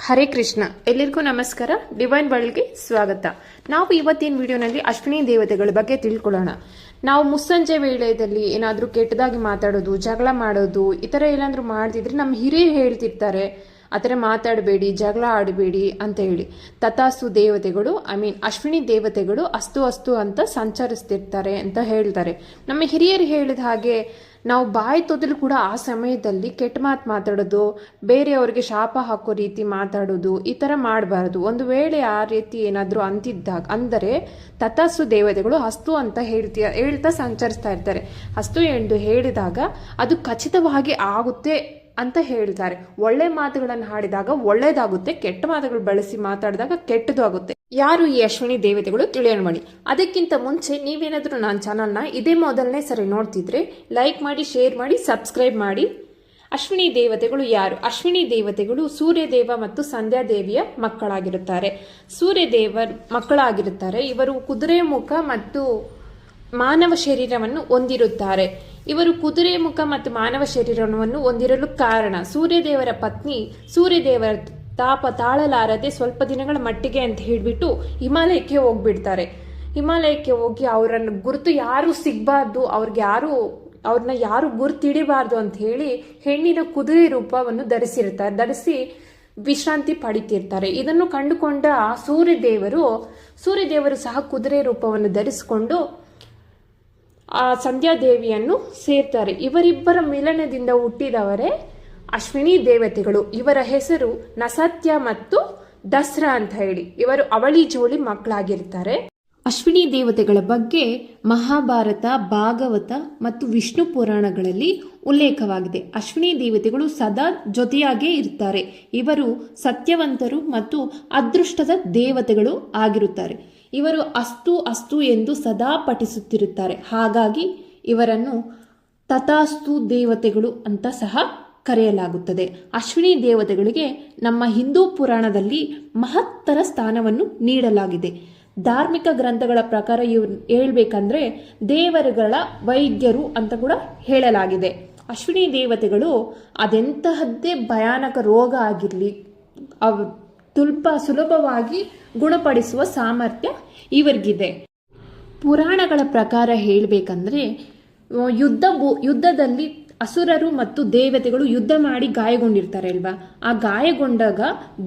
ಹರೇ ಕೃಷ್ಣ. ಎಲ್ಲರಿಗೂ ನಮಸ್ಕಾರ. ಡಿವೈನ್ ವರ್ಲ್ಡ್ಗೆ ಸ್ವಾಗತ. ನಾವು ಇವತ್ತಿನ ವಿಡಿಯೋನಲ್ಲಿ ಅಶ್ವಿನಿ ದೇವತೆಗಳ ಬಗ್ಗೆ ತಿಳ್ಕೊಳ್ಳೋಣ. ನಾವು ಮುಸ್ಸಂಜೆ ವೇಳೆಯಲ್ಲಿ ಏನಾದರೂ ಕೆಟ್ಟದಾಗಿ ಮಾತಾಡೋದು, ಜಗಳ ಮಾಡೋದು, ಈ ಥರ ಏನಾದರೂ ಮಾಡ್ತಿದ್ರೆ ನಮ್ಮ ಹಿರಿಯರು ಹೇಳ್ತಿರ್ತಾರೆ. ಆ ಮಾತಾಡಬೇಡಿ, ಜಗಳ ಆಡಬೇಡಿ ಅಂತ ಹೇಳಿ. ತಥಾಸ್ತು ದೇವತೆಗಳು ಐ ಮೀನ್ ಅಶ್ವಿನಿ ದೇವತೆಗಳು ಅಸ್ತು ಅಸ್ತು ಅಂತ ಸಂಚರಿಸ್ತಿರ್ತಾರೆ ಅಂತ ಹೇಳ್ತಾರೆ. ನಮ್ಮ ಹಿರಿಯರು ಹೇಳಿದ ಹಾಗೆ ನಾವು ಬಾಯಿ ತೊದಲು ಕೂಡ ಆ ಸಮಯದಲ್ಲಿ ಕೆಟ್ಟ ಮಾತು ಮಾತಾಡೋದು, ಬೇರೆಯವ್ರಿಗೆ ಶಾಪ ಹಾಕೋ ರೀತಿ ಮಾತಾಡೋದು, ಈ ಥರ ಮಾಡಬಾರ್ದು. ಒಂದು ವೇಳೆ ಆ ರೀತಿ ಏನಾದರೂ ಅಂತಿದ್ದಾಗ, ಅಂದರೆ ತಥಸ್ಸು ದೇವತೆಗಳು ಹಸ್ತು ಅಂತ ಹೇಳ್ತೀಯ, ಹೇಳ್ತಾ ಸಂಚರಿಸ್ತಾ ಇರ್ತಾರೆ. ಹಸ್ತು ಎಂದು ಹೇಳಿದಾಗ ಅದು ಖಚಿತವಾಗಿ ಆಗುತ್ತೆ ಅಂತ ಹೇಳ್ತಾರೆ. ಒಳ್ಳೆ ಮಾತುಗಳನ್ನು ಹಾಡಿದಾಗ ಒಳ್ಳೇದಾಗುತ್ತೆ ಕೆಟ್ಟ ಮಾತುಗಳು ಬಳಸಿ ಮಾತಾಡಿದಾಗ ಕೆಟ್ಟದು ಆಗುತ್ತೆ. ಯಾರು ಈ ಅಶ್ವಿನಿ ದೇವತೆಗಳು ತಿಳಿಯೋಣ ಮಾಡಿ. ಅದಕ್ಕಿಂತ ಮುಂಚೆ ನೀವೇನಾದರೂ ನನ್ನ ಚಾನಲ್ನ ಇದೇ ಮೊದಲನೇ ಸರಿ ನೋಡ್ತಿದ್ರೆ ಲೈಕ್ ಮಾಡಿ, ಶೇರ್ ಮಾಡಿ, ಸಬ್ಸ್ಕ್ರೈಬ್ ಮಾಡಿ. ಅಶ್ವಿನಿ ದೇವತೆಗಳು ಯಾರು? ಅಶ್ವಿನಿ ದೇವತೆಗಳು ಸೂರ್ಯದೇವ ಮತ್ತು ಸಂಧ್ಯಾದೇವಿಯ ಮಕ್ಕಳಾಗಿರುತ್ತಾರೆ. ಸೂರ್ಯದೇವರ ಮಕ್ಕಳಾಗಿರುತ್ತಾರೆ. ಇವರು ಕುದುರೆ ಮುಖ ಮತ್ತು ಮಾನವ ಶರೀರವನ್ನು ಹೊಂದಿರುತ್ತಾರೆ. ಇವರು ಕುದುರೆ ಮುಖ ಮತ್ತು ಮಾನವ ಶರೀರವನ್ನು ಹೊಂದಿರಲು ಕಾರಣ. ಸೂರ್ಯದೇವರ ಪತ್ನಿ, ಸೂರ್ಯದೇವರ ತಾಪ ತಾಳಲಾರದೆ ಸ್ವಲ್ಪ ದಿನಗಳ ಮಟ್ಟಿಗೆ ಅಂತ ಹೇಳಿಬಿಟ್ಟು ಹಿಮಾಲಯಕ್ಕೆ ಹೋಗ್ಬಿಡ್ತಾರೆ. ಹಿಮಾಲಯಕ್ಕೆ ಹೋಗಿ ಅವರನ್ನು ಗುರುತು ಯಾರು ಸಿಗಬಾರ್ದು, ಅವ್ರಿಗೆ ಯಾರು ಅವ್ರನ್ನ ಯಾರು ಗುರುತಿಡಿಬಾರ್ದು ಅಂತ ಹೇಳಿ ಹೆಣ್ಣಿನ ಕುದುರೆ ರೂಪವನ್ನು ಧರಿಸಿರ್ತಾರೆ ಧರಿಸಿ ವಿಶ್ರಾಂತಿ ಪಡಿತಿರ್ತಾರೆ. ಇದನ್ನು ಕಂಡುಕೊಂಡ ಸೂರ್ಯದೇವರು ಸೂರ್ಯದೇವರು ಸಹ ಕುದುರೆ ರೂಪವನ್ನು ಧರಿಸಿಕೊಂಡು ಆ ಸಂಧ್ಯಾದೇವಿಯನ್ನು ಸೇರ್ತಾರೆ. ಇವರಿಬ್ಬರ ಮಿಲನದಿಂದ ಹುಟ್ಟಿದವರೇ ಅಶ್ವಿನಿ ದೇವತೆಗಳು. ಇವರ ಹೆಸರು ನಸತ್ಯ ಮತ್ತು ದಸರಾ ಅಂತ ಹೇಳಿ. ಇವರು ಅವಳಿ ಜೋಳಿ ಮಕ್ಕಳಾಗಿರ್ತಾರೆ. ಅಶ್ವಿನಿ ದೇವತೆಗಳ ಬಗ್ಗೆ ಮಹಾಭಾರತ, ಭಾಗವತ ಮತ್ತು ವಿಷ್ಣು ಪುರಾಣಗಳಲ್ಲಿ ಉಲ್ಲೇಖವಾಗಿದೆ. ಅಶ್ವಿನಿ ದೇವತೆಗಳು ಸದಾ ಜೊತೆಯಾಗೇ ಇರ್ತಾರೆ. ಇವರು ಸತ್ಯವಂತರು ಮತ್ತು ಅದೃಷ್ಟದ ದೇವತೆಗಳು ಆಗಿರುತ್ತಾರೆ. ಇವರು ಅಸ್ತು ಅಸ್ತು ಎಂದು ಸದಾ ಪಠಿಸುತ್ತಿರುತ್ತಾರೆ. ಹಾಗಾಗಿ ಇವರನ್ನು ತಥಾಸ್ತು ದೇವತೆಗಳು ಅಂತ ಸಹ ಕರೆಯಲಾಗುತ್ತದೆ. ಅಶ್ವಿನಿ ದೇವತೆಗಳಿಗೆ ನಮ್ಮ ಹಿಂದೂ ಪುರಾಣದಲ್ಲಿ ಮಹತ್ತರ ಸ್ಥಾನವನ್ನು ನೀಡಲಾಗಿದೆ. ಧಾರ್ಮಿಕ ಗ್ರಂಥಗಳ ಪ್ರಕಾರ ಇವ್ ಹೇಳ್ಬೇಕಂದ್ರೆ ದೇವರುಗಳ ವೈದ್ಯರು ಅಂತ ಕೂಡ ಹೇಳಲಾಗಿದೆ. ಅಶ್ವಿನಿ ದೇವತೆಗಳು ಅದೆಂತಹದ್ದೇ ಭಯಾನಕ ರೋಗ ಆಗಿರಲಿ, ಅವ್ ತುಲ್ಪ ಸುಲಭವಾಗಿ ಗುಣಪಡಿಸುವ ಸಾಮರ್ಥ್ಯ ಇವರಿಗಿದೆ. ಪುರಾಣಗಳ ಪ್ರಕಾರ ಹೇಳಬೇಕಂದ್ರೆ ಯುದ್ಧ ಯುದ್ಧದಲ್ಲಿ ಅಸುರರು ಮತ್ತು ದೇವತೆಗಳು ಯುದ್ಧ ಮಾಡಿ ಗಾಯಗೊಂಡಿರ್ತಾರೆ ಅಲ್ವಾ ಆ ಗಾಯಗೊಂಡಾಗ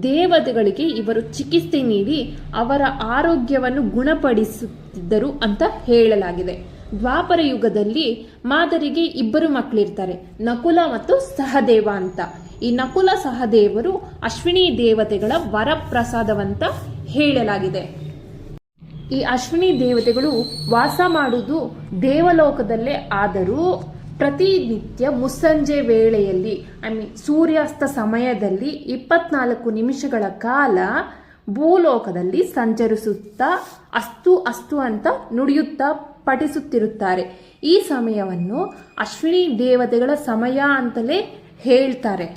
ದೇವತೆಗಳಿಗೆ ಇವರು ಚಿಕಿತ್ಸೆ ನೀಡಿ ಅವರ ಆರೋಗ್ಯವನ್ನು ಗುಣಪಡಿಸುತ್ತಿದ್ದರು ಅಂತ ಹೇಳಲಾಗಿದೆ. ದ್ವಾಪರ ಯುಗದಲ್ಲಿ ಮಾದರಿಗೆ ಇಬ್ಬರು ಮಕ್ಕಳಿರ್ತಾರೆ, ನಕುಲ ಮತ್ತು ಸಹದೇವ ಅಂತ. ಈ ನಕುಲ ಸಹದೇವರು ಅಶ್ವಿನಿ ದೇವತೆಗಳ ವರಪ್ರಸಾದವಂತ ಹೇಳಲಾಗಿದೆ. ಈ ಅಶ್ವಿನಿ ದೇವತೆಗಳು ವಾಸ ಮಾಡುವುದು ದೇವಲೋಕದಲ್ಲೇ ಆದರೂ ಪ್ರತಿನಿತ್ಯ ಮುಸ್ಸಂಜೆ ವೇಳೆಯಲ್ಲಿ ಐ ಮೀನ್ ಸೂರ್ಯಾಸ್ತ ಸಮಯದಲ್ಲಿ ಇಪ್ಪತ್ನಾಲ್ಕು ನಿಮಿಷಗಳ ಕಾಲ ಭೂಲೋಕದಲ್ಲಿ ಸಂಚರಿಸುತ್ತಾ ಅಸ್ತು ಅಸ್ತು ಅಂತ ನುಡಿಯುತ್ತಾ ಪಠಿಸುತ್ತಿರುತ್ತಾರೆ. ಈ ಸಮಯವನ್ನು ಅಶ್ವಿನಿ ದೇವತೆಗಳ ಸಮಯ ಅಂತಲೇ ಹೇಳ್ತಾರೆ.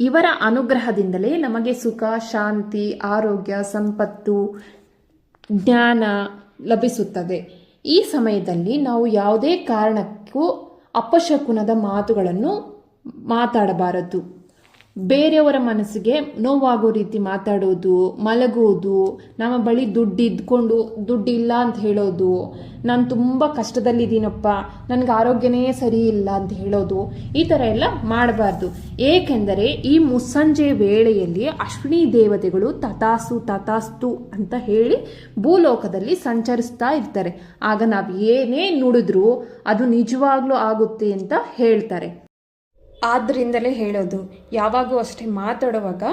ಇವರ ಅನುಗ್ರಹದಿಂದಲೇ ನಮಗೆ ಸುಖ, ಶಾಂತಿ, ಆರೋಗ್ಯ, ಸಂಪತ್ತು, ಜ್ಞಾನ ಲಭಿಸುತ್ತದೆ. ಈ ಸಮಯದಲ್ಲಿ ನಾವು ಯಾವುದೇ ಕಾರಣಕ್ಕೂ ಅಪಶಕುನದ ಮಾತುಗಳನ್ನು ಮಾತಾಡಬಾರದು. ಬೇರೆಯವರ ಮನಸ್ಸಿಗೆ ನೋವಾಗೋ ರೀತಿ ಮಾತಾಡೋದು, ಮಲಗೋದು, ನಮ್ಮ ಬಳಿ ದುಡ್ಡು ಇದ್ಕೊಂಡು ದುಡ್ಡು ಇಲ್ಲ ಅಂತ ಹೇಳೋದು, ನಾನು ತುಂಬ ಕಷ್ಟದಲ್ಲಿದ್ದೀನಪ್ಪ, ನನಗೆ ಆರೋಗ್ಯನೇ ಸರಿ ಇಲ್ಲ ಅಂತ ಹೇಳೋದು, ಈ ಥರ ಎಲ್ಲ ಮಾಡಬಾರ್ದು. ಏಕೆಂದರೆ ಈ ಮುಸ್ಸಂಜೆ ವೇಳೆಯಲ್ಲಿ ಅಶ್ವಿನಿ ದೇವತೆಗಳು ತಥಾಸು ತಥಾಸ್ತು ಅಂತ ಹೇಳಿ ಭೂಲೋಕದಲ್ಲಿ ಸಂಚರಿಸ್ತಾ ಇರ್ತಾರೆ. ಆಗ ನಾವು ಏನೇ ನುಡಿದ್ರೂ ಅದು ನಿಜವಾಗ್ಲೂ ಆಗುತ್ತೆ ಅಂತ ಹೇಳ್ತಾರೆ. ಆದ್ದರಿಂದಲೇ ಹೇಳೋದು. ಯಾವಾಗೂ ಅಷ್ಟೇ ಮಾತಾಡುವಾಗ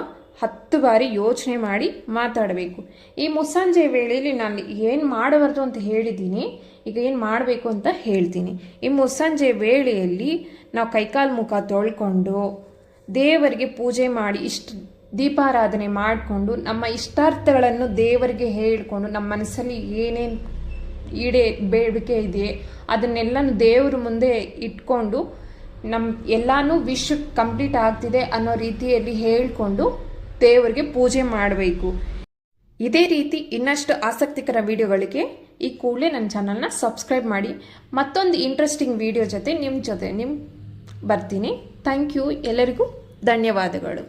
ಹತ್ತು ಬಾರಿ ಯೋಚನೆ ಮಾಡಿ ಮಾತಾಡಬೇಕು. ಈ ಮುಸ್ಸಂಜೆ ವೇಳೆಯಲ್ಲಿ ನಾನು ಏನು ಮಾಡಬಾರ್ದು ಅಂತ ಹೇಳಿದ್ದೀನಿ, ಈಗ ಏನು ಮಾಡಬೇಕು ಅಂತ ಹೇಳ್ತೀನಿ. ಈ ಮುಸ್ಸಂಜೆ ವೇಳೆಯಲ್ಲಿ ನಾವು ಕೈಕಾಲು ಮುಖ ತೊಳ್ಕೊಂಡು ದೇವರಿಗೆ ಪೂಜೆ ಮಾಡಿ ಇಷ್ಟ ದೀಪಾರಾಧನೆ ಮಾಡಿಕೊಂಡು ನಮ್ಮ ಇಷ್ಟಾರ್ಥಗಳನ್ನು ದೇವರಿಗೆ ಹೇಳಿಕೊಂಡು ನಮ್ಮ ಮನಸ್ಸಲ್ಲಿ ಏನೇನು ಈಡೇ ಬೇಡಿಕೆ ಇದೆಯೇ ಅದನ್ನೆಲ್ಲನೂ ದೇವರ ಮುಂದೆ ಇಟ್ಕೊಂಡು ನಮ್ಮ ಎಲ್ಲಾನು ವಿಶ್ ಕಂಪ್ಲೀಟ್ ಆಗ್ತಿದೆ ಅನ್ನೋ ರೀತಿಯಲ್ಲಿ ಹೇಳಿಕೊಂಡು ದೇವರಿಗೆ ಪೂಜೆ ಮಾಡಬೇಕು. ಇದೇ ರೀತಿ ಇನ್ನಷ್ಟು ಆಸಕ್ತಿಕರ ವಿಡಿಯೋಗಳಿಗೆ ಈ ಕೂಡಲೇ ನನ್ನ ಚಾನಲ್ನ ಸಬ್ಸ್ಕ್ರೈಬ್ ಮಾಡಿ. ಮತ್ತೊಂದು ಇಂಟ್ರೆಸ್ಟಿಂಗ್ ವಿಡಿಯೋ ಜೊತೆ ನಿಮ್ಮ ಜೊತೆ ನಿಮ್ಮ ಬರ್ತೀನಿ. Thank you. ಎಲ್ಲರಿಗೂ ಧನ್ಯವಾದಗಳು.